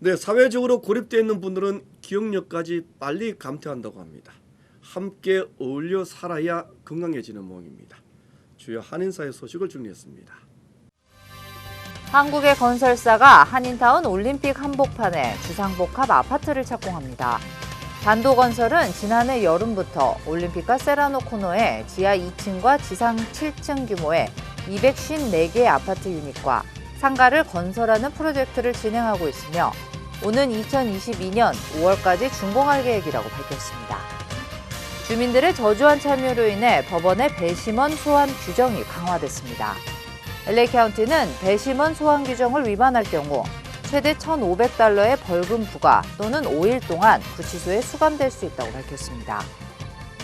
네, 사회적으로 고립되어 있는 분들은 기억력까지 빨리 감퇴한다고 합니다. 함께 어울려 살아야 건강해지는 모임입니다. 주요 한인사의 소식을 정리했습니다. 한국의 건설사가 한인타운 올림픽 한복판에 주상복합 아파트를 착공합니다. 단도건설은 지난해 여름부터 올림픽과 세라노 코너에 지하 2층과 지상 7층 규모의 254개의 아파트 유닛과 상가를 건설하는 프로젝트를 진행하고 있으며 오는 2022년 5월까지 준공할 계획이라고 밝혔습니다. 주민들의 저조한 참여로 인해 법원의 배심원 소환 규정이 강화됐습니다. LA 카운티는 배심원 소환 규정을 위반할 경우 최대 1,500달러의 벌금 부과 또는 5일 동안 구치소에 수감될 수 있다고 밝혔습니다.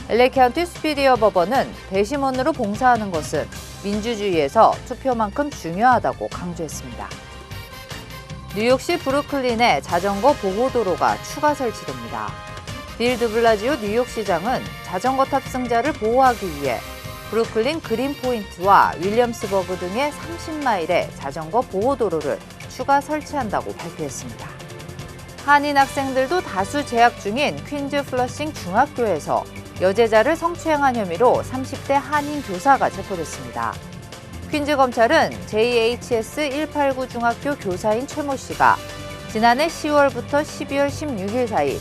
LA 카운티 스피디어 법원은 배심원으로 봉사하는 것은 민주주의에서 투표만큼 중요하다고 강조했습니다. 뉴욕시 브루클린에 자전거 보호도로가 추가 설치됩니다. 빌 드블라지오 뉴욕시장은 자전거 탑승자를 보호하기 위해 브루클린 그린포인트와 윌리엄스버그 등의 30마일의 자전거 보호도로를 추가 설치한다고 발표했습니다. 한인 학생들도 다수 재학 중인 퀸즈 플러싱 중학교에서 여제자를 성추행한 혐의로 30대 한인 교사가 체포됐습니다. 퀸즈 검찰은 JHS 189 중학교 교사인 최모 씨가 지난해 10월부터 12월 16일 사이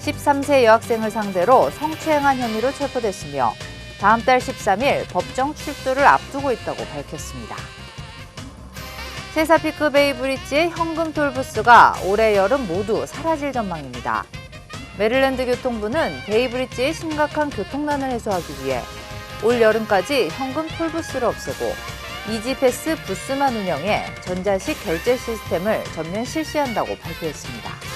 13세 여학생을 상대로 성추행한 혐의로 체포됐으며 다음 달 13일 법정 출두를 앞두고 있다고 밝혔습니다. 체사피크 베이브리지의 현금 톨부스가 올해 여름 모두 사라질 전망입니다. 메릴랜드 교통부는 베이브리지의 심각한 교통난을 해소하기 위해 올 여름까지 현금 톨부스를 없애고 이지패스 부스만 운영해 전자식 결제 시스템을 전면 실시한다고 발표했습니다.